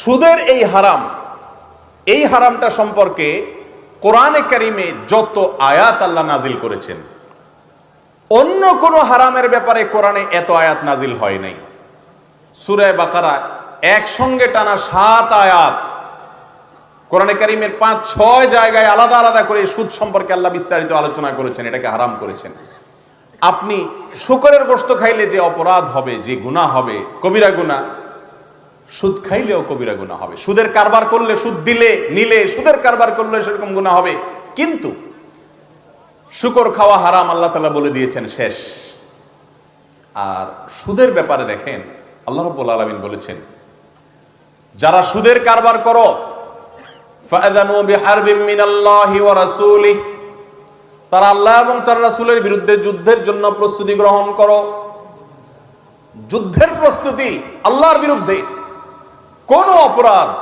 সুদের এই হারাম, এই হারামটা সম্পর্কে কোরআনে কারিমে যত আয়াত আল্লাহ নাজিল করেছেন, অন্য কোনো হারামের ব্যাপারে কোরআনে এত আয়াত নাজিল হয় নাই। সুরায় বাকারা একসঙ্গে টানা সাত আয়াত। কোরআনে কারিমের পাঁচ, ছয় জায়গায় আলাদা আলাদা করে সুদ সম্পর্কে আল্লাহ বিস্তারিত আলোচনা করেছেন, এটাকে হারাম করেছেন। আপনি শুকরের গোস্ত খাইলে যে অপরাধ হবে, যে গুনাহ হবে, কবিরা গুনাহ সুদ খাইলেও কবিরা গুনাহ হবে। সুদের কারবার করলে সুদ দিলে, নিলে, সুদের কারবার করলে সেরকম গুনাহ হবে। কিন্তু শুকর খাওয়া হারাম আল্লাহ তালা বলে দিয়েছেন শেষ। আর সুদের ব্যাপারে দেখেন, আল্লাহ রব্বুল আলমিন বলেছেন, যারা সুদের কারবার করো তারা আল্লাহ এবং তার রাসুলের বিরুদ্ধে যুদ্ধের জন্য প্রস্তুতি গ্রহণ করো। যুদ্ধের প্রস্তুতি আল্লাহর বিরুদ্ধে। কোন অপরাধ,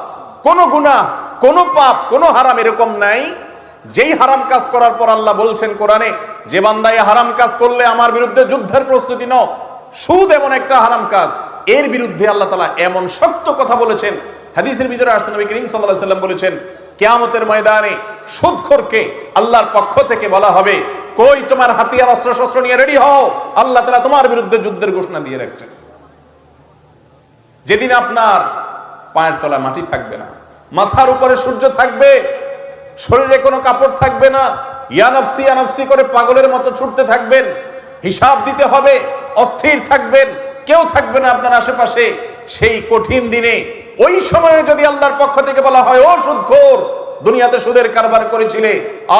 কোন গুনাহ, কোন পাপ, কোন হারাম এরকম নাই। যেই হারাম কাজ করার পর আল্লাহ বলছেন কোরআনে, যে বান্দা এই হারাম কাজ করলে আমার বিরুদ্ধে যুদ্ধের প্রস্তুতি নাও। সুদ এমন একটা হারাম কাজ। এর বিরুদ্ধে আল্লাহ তালা এমন শক্ত কথা বলেছেন। হাদিসের ভিতরে আসছে, নবী করিম আলাইহি সাল্লাম বলেছেন, কেয়ামতের ময়দানে সুদখোরকে আল্লাহর পক্ষ থেকে বলা হবে, কই তোমার হাতিয়ার অস্ত্র শস্ত্র নিয়ে রেডি হও। আল্লাহ তালা তোমার বিরুদ্ধে যুদ্ধের ঘোষণা দিয়ে রাখছেন। যেদিন আপনার পায়ের তলায় মাটি থাকবে না। মাথার উপরে সূর্য থাকবে, শরীরে কোনো কাপড় থাকবে না। ইয়ানফসি ইয়ানফসি করে পাগলের মতো ছুটতে থাকবেন, হিসাব দিতে হবে, অস্থির থাকবেন, কেউ থাকবে না আপনার আশেপাশে। সেই কঠিন দিনে, ওই সময়ে যদি আল্লাহর পক্ষ থেকে বলা হয়, ও সুদখোর, দুনিয়াতে সুদের কারবার করেছিলে,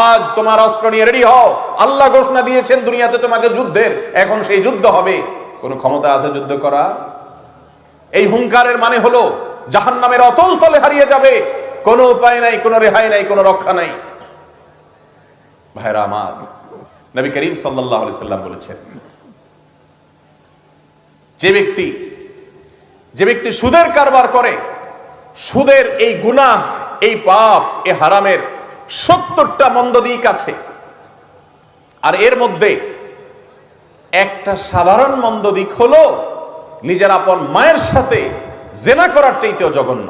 আজ তোমার অস্ত্র নিয়ে রেডি হও। আল্লাহ ঘোষণা দিয়েছেন, দুনিয়াতে তোমাকে যুদ্ধের, এখন সেই যুদ্ধ হবে। কোনো ক্ষমতা আছে যুদ্ধ করা এই হুঙ্কারের মানে হলো জাহান নামের অতল তলে হারিয়ে যাবে। কোনো উপায় নাই, কোনো রেহাই নাই, কোনো রক্ষা নাই। ভাইরা আমার, নবী করিম আলাইহি সাল্লাম বলেছেন, যে ব্যক্তি যে ব্যক্তি সুদের কারবার করে, সুদের এই গুনাহ, এই পাপ এ হারামের সত্তরটা মন্দ দিক আছে। আর এর মধ্যে একটা সাধারণ মন্দ দিক হলো, নিজের আপন মায়ের সাথে জেনা করার চাইতেও জঘন্য।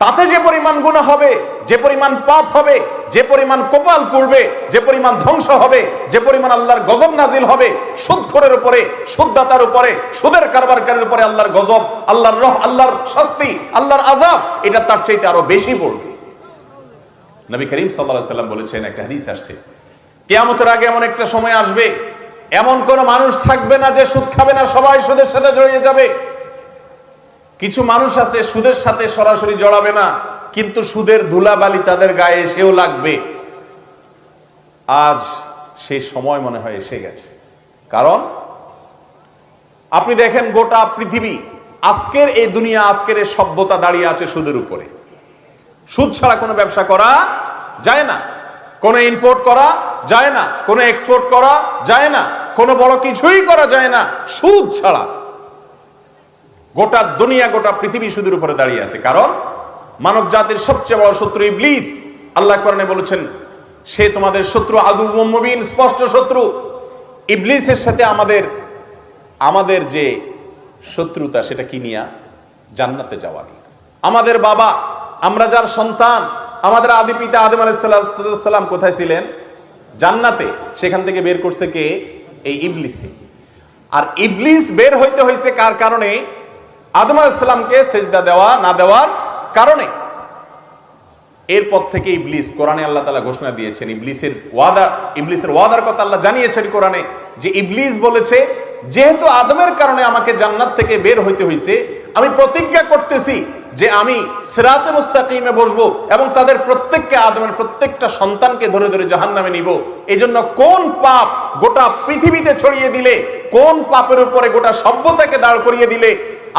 তাতে যে পরিমাণ গুণা হবে, যে পরিমাণ পাপ হবে, যে পরিমাণ কপাল পড়বে, যে পরিমাণ ধ্বংস হবে, যে পরিমাণ আল্লাহর গজব নাজিল হবে সুদখোরের উপরে, সুদদাতার উপরে, সুদের কারবারকারীর উপরে আল্লাহর গজব, আল্লাহর রহ, আল্লাহর শাস্তি, আল্লাহর আজাব এটা তার চাইতে আরও বেশি পড়বে। নবী করিম সাল্লাল্লাহু সাল্লাম বলেছেন, একটা হাদিস আসছে, কেয়ামতের আগে এমন একটা সময় আসবে এমন কোন মানুষ থাকবে না যে সুদ খাবে না, সবাই সুদের সাথে জড়িয়ে যাবে। কিছু মানুষ আছে, সুদের সাথে সরাসরি জড়াবে না, কিন্তু সুদের ধুলাবালি তাদের গায়ে এসেও লাগবে। আজ সেই সময় মনে হয় এসে গেছে। কারণ, আপনি দেখেন গোটা পৃথিবী, আজকের এই দুনিয়া, আজকের এই সভ্যতা দাঁড়িয়ে আছে সুদের উপরে। সুদ ছাড়া কোনো ব্যবসা করা যায় না। কোনো ইম্পোর্ট করা যায় না। কোনো এক্সপোর্ট করা যায় না। কোনো বড় কিছুই করা যায় না। সুদ ছাড়া। গোটা দুনিয়া, গোটা পৃথিবী সুদের উপরে দাঁড়িয়ে আছে। কারণ মানব জাতির সবচেয়ে বড় শত্রু ইবলিস। আল্লাহ কোরআনে বলেছেন, সে তোমাদের শত্রু আদু মুবিন, স্পষ্ট শত্রু। ইবলিসের সাথে আমাদের আমাদের যে শত্রুতা, সেটা কি নিয়া? জান্নাতে যাওয়া নিয়ে। আমাদের বাবা, আমরা যার সন্তান, আমাদের আদি পিতা আদম আলাইসাল্লাম কোথায় ছিলেন? জান্নাতে। সেখান থেকে বের করছে কে? এই ইবলিসে। আর ইবলিস বের হইতে হয়েছে কার কারণে? আদম আলাইসাল্লামকে সেজদা দেওয়া, না দেওয়ার কারণে। এরপর থেকে ইবলিস কোরআনে আল্লাহ তালা ঘোষণা দিয়েছেন, ইবলিসের ওয়াদা, ইবলিসের ওয়াদার কথা আল্লাহ জানিয়েছেন কোরআনে, যে ইবলিস বলেছে, যেহেতু আদমের কারণে আমাকে জান্নাত থেকে বের হইতে হয়েছে আমি প্রতিজ্ঞা করতেছি যে আমি সিরাতে মুস্তাকিমে বসবো এবং তাদের প্রত্যেককে, আদমের প্রত্যেকটা সন্তানকে ধরে ধরে জাহান নামে নিব। এই জন্য কোন পাপ গোটা পৃথিবীতে ছড়িয়ে দিলে, কোন পাপের উপরে গোটা সভ্যতাকে দাঁড় করিয়ে দিলে,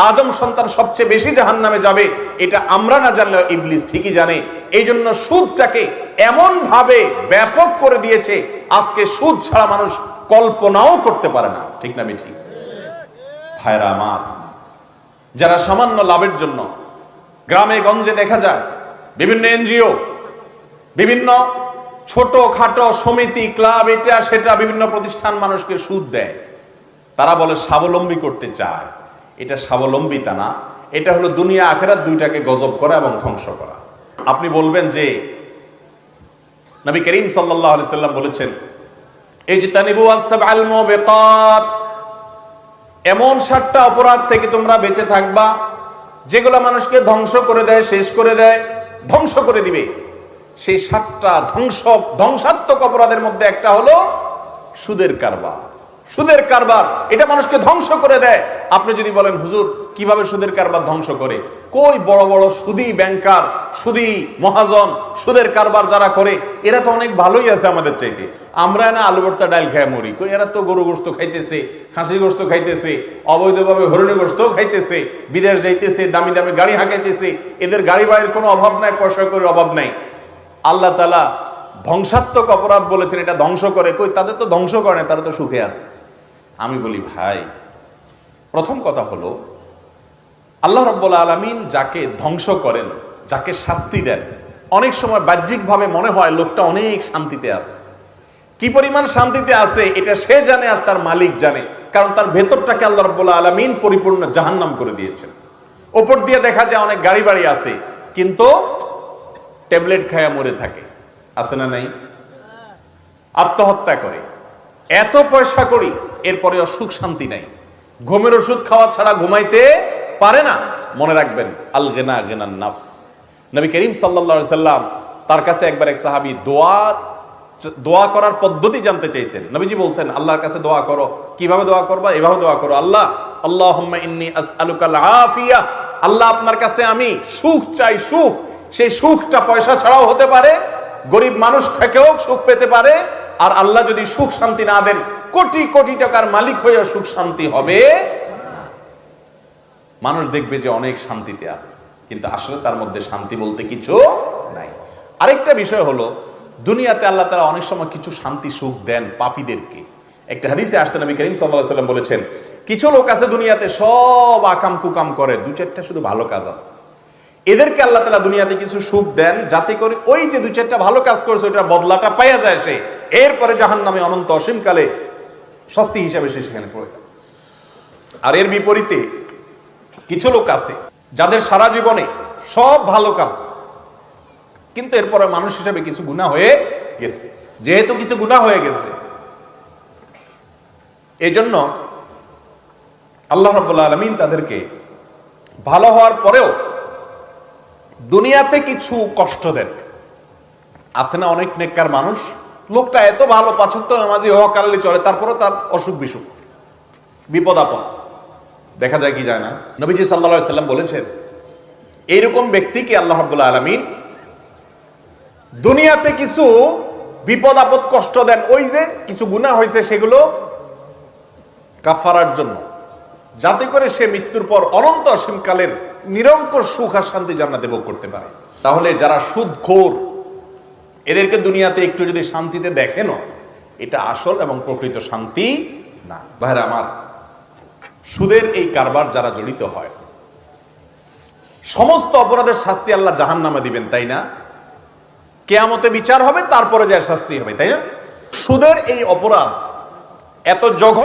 আদম সন্তান সবচেয়ে বেশি জাহান নামে যাবে? এটা আমরা না জানলেও ইবলিস ঠিকই জানে। এই জন্য সুদটাকে এমন ভাবে ব্যাপক করে দিয়েছে, আজকে সুদ ছাড়া মানুষ কল্পনাও করতে পারে না। ঠিক না ঠিক ভাইরা আমার, যারা সামান্য লাভের জন্য গ্রামে গঞ্জে দেখা যায়, বিভিন্ন এনজিও, বিভিন্ন ছোট খাটো সমিতি, ক্লাব, এটা সেটা বিভিন্ন প্রতিষ্ঠান মানুষকে সুদ দেয়। তারা বলে স্বাবলম্বী করতে চায়। এটা স্বাবলম্বিতা না, এটা হলো দুনিয়া আখেরাত দুইটাকে গজব করা এবং ধ্বংস করা। আপনি বলবেন যে নবী করিম আলাইহি সাল্লাম বলেছেন এই আস-সাবআল মুবিকাত এমন সাতটা অপরাধ থেকে তোমরা বেঁচে থাকবা যেগুলো মানুষকে ধ্বংস করে দেয়, শেষ করে দেয়, ধ্বংস করে দিবে। সেই সাতটা ধ্বংস ধ্বংসাত্মক অপরাধের মধ্যে একটা হলো সুদের কারবার। সুদের কারবার, এটা মানুষকে ধ্বংস করে দেয়। আপনি যদি বলেন, হুজুর, কীভাবে সুদের কারবার ধ্বংস করে? কই বড় বড় সুদি ব্যাংকার, সুদি মহাজন, সুদের কারবার যারা করে, এরা তো অনেক ভালোই আছে আমাদের চাইতে। আমরা না আলু ভর্তা ডাল খায় মরি। কই এরা তো গরু গোস্ত খাইতেছে, খাসি গোস্ত খাইতেছে, অবৈধভাবে হরিণী গোস্ত খাইতেছে, বিদেশ যাইতেছে, দামি দামি গাড়ি হাঁকাইতেছে, এদের গাড়ি বাড়ির কোনো অভাব নাই, পয়সা করে অভাব নাই। আল্লাহ তালা ধ্বংসাত্মক অপরাধ বলেছেন, এটা ধ্বংস করে। কই তাদের তো ধ্বংস করে না তারা তো সুখে আছে। আমি বলি, ভাই, প্রথম কথা হলো আল্লাহ রব্বুল আলমিন যাকে ধ্বংস করেন, যাকে শাস্তি দেন, অনেক সময় বাহ্যিকভাবে মনে হয় লোকটা অনেক শান্তিতে আছে। কি পরিমাণ শান্তিতে আছে, এটা সে জানে আর তার মালিক জানে, কারণ তার ভেতরটাকে আল্লাহ রব্বুল আলমিন পরিপূর্ণ জাহান্নাম করে দিয়েছেন। ওপর দিয়ে দেখা যায় অনেক গাড়ি বাড়ি আছে, কিন্তু ট্যাবলেট খায়া মরে থাকে। আছে না নাই? আত্মহত্যা করে। এত পয়সা করি এরপরে সুখ শান্তি নাই। ঘুমের ওষুধ খাওয়া ছাড়া ঘুমাইতে পারে না, মনে রাখবেন আল গেনা গেনান নাফস। নবী করিম সাল্লা সাল্লাম তার কাছে একবার এক সাহাবি দোয়া দোয়া করার পদ্ধতি জানতে চাইছেন। নবীজি বলছেন, আল্লাহর কাছে দোয়া করো। কীভাবে দোয়া করবা? এভাবে দোয়া করো। আল্লাহ আল্লাহ ইন্নি আসআলুকাল আফিয়া। আল্লাহ আপনার কাছে আমি সুখ চাই, সুখ। সেই সুখটা পয়সা ছাড়াও হতে পারে, গরিব মানুষ থেকেও সুখ পেতে পারে। আর আল্লাহ যদি সুখ শান্তি না দেন, কোটি কোটি টাকার মালিক হয়ে সুখ শান্তি হবে। মানুষ দেখবে যে অনেক শান্তিতে আছে, কিন্তু আসলে তার মধ্যে শান্তি বলতে কিছু নাই। আরেকটা বিষয় হলো, দুনিয়াতে আল্লাহ তারা অনেক সময় কিছু শান্তি সুখ দেন পাপীদেরকে। একটা হাদিসে আসছে, নবী করিম সাল্লাহ সাল্লাম বলেছেন, কিছু লোক আছে দুনিয়াতে সব আকাম কুকাম করে, দু চারটা শুধু ভালো কাজ আছে। এদেরকে আল্লাহ তালা দুনিয়াতে কিছু সুখ দেন, যাতে করে ওই যে দু চারটা ভালো কাজ করছে, ওইটার বদলাটা পাইয়া যায় সে। এরপরে জাহান নামে অনন্ত অসীমকালে শাস্তি হিসাবে সে সেখানে পড়ে আর এর বিপরীতে কিছু লোক আছে, যাদের সারা জীবনে সব ভালো কাজ, কিন্তু এরপরে মানুষ হিসাবে কিছু গুণা হয়ে গেছে। যেহেতু কিছু গুণা হয়ে গেছে এই জন্য আল্লাহ রব্বুল্লা আলমিন তাদেরকে ভালো হওয়ার পরেও দুনিয়াতে কিছু কষ্ট দেন। আছে না অনেক নেককার মানুষ? লোকটা এত ভালো পাচক নামাজি হওয়া কালে চলে তারপরে তার অসুখ বিসুখ বিপদ আপদ দেখা যায় কি যায় না। নবীজি সাল্লা সাল্লাম বলেছেন, এইরকম ব্যক্তিকে আল্লাহ রব্বুল্লা আলমিন? দুনিয়াতে কিছু বিপদ, আপদ, কষ্ট দেন, ওই যে কিছু গুণা হয়েছে সেগুলো কাফারার জন্য। যাতে করে সে মৃত্যুর পর অনন্ত অসীমকালের নিরঙ্কুশ সুখ আর শান্তি জান্নাতে ভোগ করতে পারে। তাহলে যারা সুদখোর, এদেরকে দুনিয়াতে একটু যদি শান্তিতে দেখেন এটা আসল এবং প্রকৃত শান্তি না। ভাইরা আমার সুদের এই কারবার যারা জড়িত হয়। সমস্ত অপরাধের শাস্তি আল্লাহ জাহান নামে দিবেন, তাই না? কেয়ামতে বিচার হবে, তারপরে যার শাস্তি হবে, তাই না? সুদের এই অপরাধ এত জঘন্য